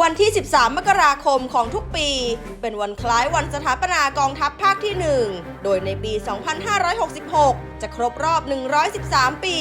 วันที่ 13 มกราคมของทุกปี เป็นวันคล้ายวันสถาปนากองทัพภาคที่ 1 โดยในปี 2566 จะครบรอบ 113 ปี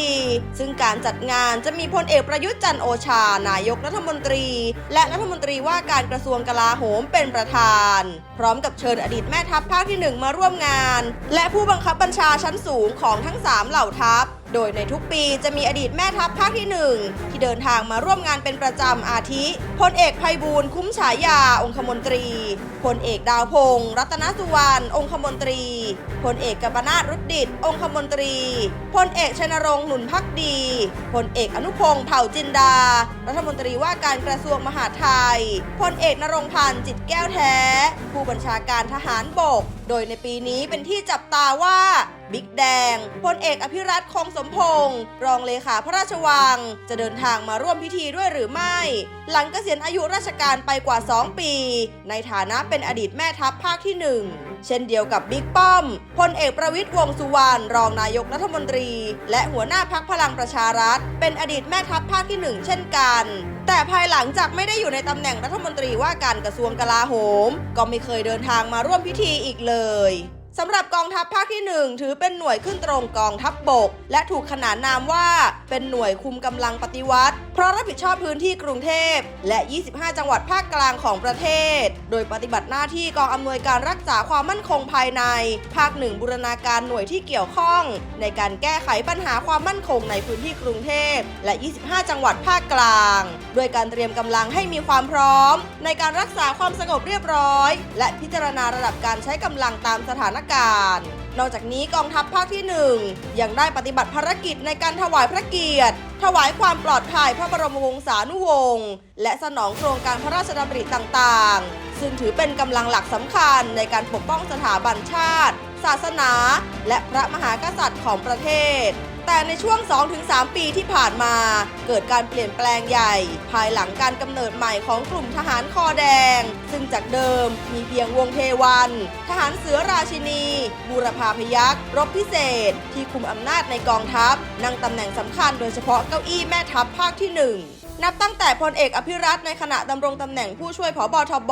ซึ่งการจัดงานจะมีพลเอกประยุทธ์จันโอชา นายกรัฐมนตรี และรัฐมนตรีว่าการกระทรวงกลาโหมเป็นประธาน พร้อมกับเชิญอดีตแม่ทัพภาคที่ 1 มาร่วมงาน และผู้บังคับบัญชาชั้นสูงของทั้ง 3 เหล่าทัพ โดยในทุกปีจะมีอดีตแม่ทัพภาคที่ 1 ที่เดินทางมาร่วมงานเป็นประจำอาทิพลเอกภัยบูลย์คุ้มฉายา องคมนตรีพลเอกดาวพงศ์รัตนสุวรรณองคมนตรีพลเอกกัปนาตรุดดิต องคมนตรีพลเอกชนรงค์หนุนพักดีพลเอกอนุพงศ์เผ่าจินดา รัฐมนตรีว่าการกระทรวงมหาดไทยพลเอกนรงพันธ์จิตแก้วแท้ ผู้บัญชาการทหารบก โดยในปีนี้เป็นที่จับตาว่า เอกอภิรัตคงสมพงศ์รองเลขาพระราชวัง จะเดินทางมาร่วมพิธีด้วยหรือไม่ หลังเกษียณอายุราชการไปกว่า 2 ปี ในฐานะเป็นอดีตแม่ทัพภาคที่ 1เช่นเดียวกับบิ๊กป้อม พลเอกประวิตยวงสุวรรณ รองนายกรัฐมนตรี และหัวหน้าพักพลังประชารัฐ เป็นอดีตแม่ทัพภาคที่1เช่นกัน แต่ภายหลังจากไม่ได้อยู่ในตำแหน่งรัฐมนตรีว่าการกระทรวงกลาโหม ก็ไม่เคยเดินทางมาร่วมพิธีอีกเลย สำหรับกองทัพภาคที่ 1 ถือเป็นหน่วยขึ้นตรงกองทัพบบก และถูกขนานนามว่าเป็นหน่วยคุมกำลังปฏิวัติ เพราะรับผิดชอบพื้นที่กรุงเทพ และ 25 จังหวัดภาคกลางของประเทศ โดยปฏิบัติหน้าที่กองอำนวยการรักษาความมั่นคงภายใน ภาคหนึ่งบูรณาการหน่วยที่เกี่ยวข้อง ในการแก้ไขปัญหาความมั่นคงในพื้นที่กรุงเทพ และ 25 จังหวัดภาคกลางโดยการเตรียมกำลังให้มีความพร้อม ในการรักษาความสงบเรียบร้อย และพิจารณาระดับการใช้กำลังตามสถานการณ์นอกจากนี้กองทัพภาคที่ 1 ยังได้ปฏิบัติภารกิจในการถวายพระเกียรติ ถวายความปลอดภัยพระบรมวงศานุวงศ์และสนองโครงการพระราชดำริต่างๆ ซึ่งถือเป็นกำลังหลักสำคัญในการปกป้องสถาบันชาติ ศาสนา และพระมหากษัตริย์ของประเทศ แต่ในช่วง 2-3 ปีที่ผ่านมา เกิดการเปลี่ยนแปลงใหญ่ ภายหลังการกำเนิดใหม่ของกลุ่มทหารคอแดง ซึ่งจากเดิมมีเพียงวงเทวัน ทหารเสือราชินี บูรพาพยักษ์รบพิเศษ ที่คุมอำนาจในกองทัพ นั่งตำแหน่งสำคัญโดยเฉพาะเก้าอี้แม่ทัพภาคที่ห นับตั้งแต่พลเอกอภิรัตในขณะดำรงตำแหน่งผู้ช่วยผบทบ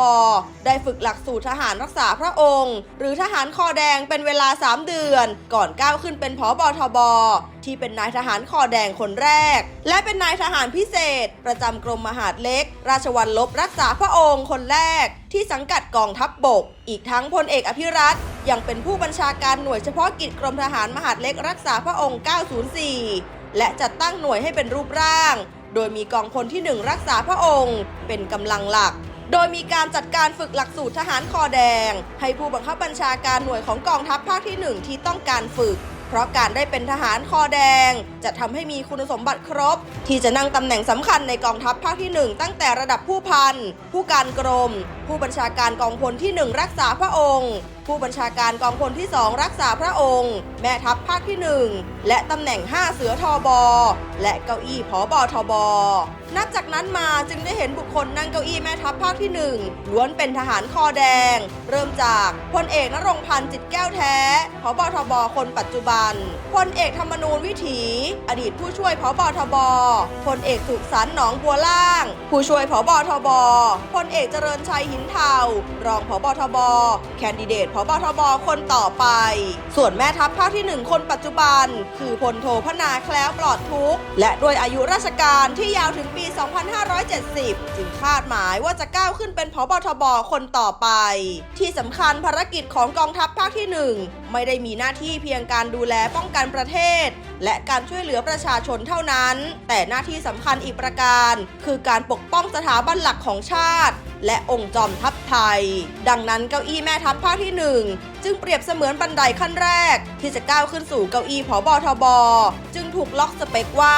ได้ฝึกหลักสูตรทหารรักษาพระองค์ หรือทหารคอแดงเป็นเวลา 3 เดือน ก่อนก้าวขึ้นเป็นผบทบที่เป็นนายทหารคอแดงคนแรก และเป็นนายทหารพิเศษ ประจำกรมมหาดเล็ก ราชวัลลบรักษาพระองค์คนแรก ที่สังกัดกองทัพบบก อีกทั้งพลเอกอภิรัตยังเป็นผู้บัญชาการหน่วยเฉพาะกิจกรมทหารมหาดเล็กรักษาพระองค์ 904 และจัดตั้งหน่วยให้เป็นรูปร่าง โดยมีกองพลที่ 1 รักษาพระองค์ เป็นกำลังหลัก โดยมีการจัดการฝึกหลักสูตรทหารคอแดง ให้ผู้บังคับบัญชาการหน่วยของกองทัพภาคที่ 1 ที่ต้องการฝึก เพราะการได้เป็นทหารคอแดง จะทำให้มีคุณสมบัติครบ ที่จะนั่งตำแหน่งสำคัญในกองทัพภาคที่ 1 ตั้งแต่ระดับผู้พันผู้การกรม ผู้บัญชาการกองพลที่ 1 รักษาพระองค์ ผู้บัญชาการกองพลที่ 2 รักษาพระองค์ แม่ทัพภาคที่ 1 และตำแหน่ง 5 เสือทอบอและเก้าอี้ผอบอทบนับจากนั้นมาจึงได้เห็นบุคคลนั่งเก้าอี้แม่ทัพภาคที่ 1 ล้วนเป็นทหารคอแดง เริ่มจากพลเอกนรงพันธ์จิตแก้วแท้ผบทบคนปัจจุบันพลเอกธรรมนูญวิถี อดีตผู้ช่วยผบทบพลเอกสุขสันต์หนองบัวล่าง ผู้ช่วยผบทบพลเอกเจริญชัยหินเทารองผบทบ แคนดิเดตผบทบ คนต่อไป ส่วนแม่ทัพภาคที่ 1 คนปัจจุบัน คือพลโทพนาแคล้วปลอดทุกข์ และด้วยอายุราชการที่ยาวถึงปี 2570 จึงคาดหมายว่าจะก้าวขึ้นเป็นผบทบ คนต่อไป ที่สำคัญภารกิจของกองทัพภาคที่ 1 ไม่ได้มีหน้าที่เพียงการดูแลป้องกันประเทศ และการช่วยเหลือประชาชนเท่านั้น แต่หน้าที่สำคัญอีกประการ คือการปกป้องสถาบันหลักของชาติ และองค์จอมทัพไทย ดังนั้นเก้าอี้แม่ทัพภาคที่ 1 จึงเปรียบเสมือนบันไดขั้นแรก ที่จะก้าวขึ้นสู่เก้าอี้ผอบอทบ จึงถูกล็อกสเปกว่า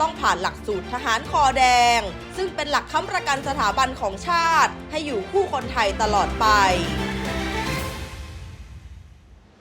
ต้องผ่านหลักสูตรทหารคอแดง ซึ่งเป็นหลักค้ำประกันสถาบันของชาติ ให้อยู่คู่คนไทยตลอดไป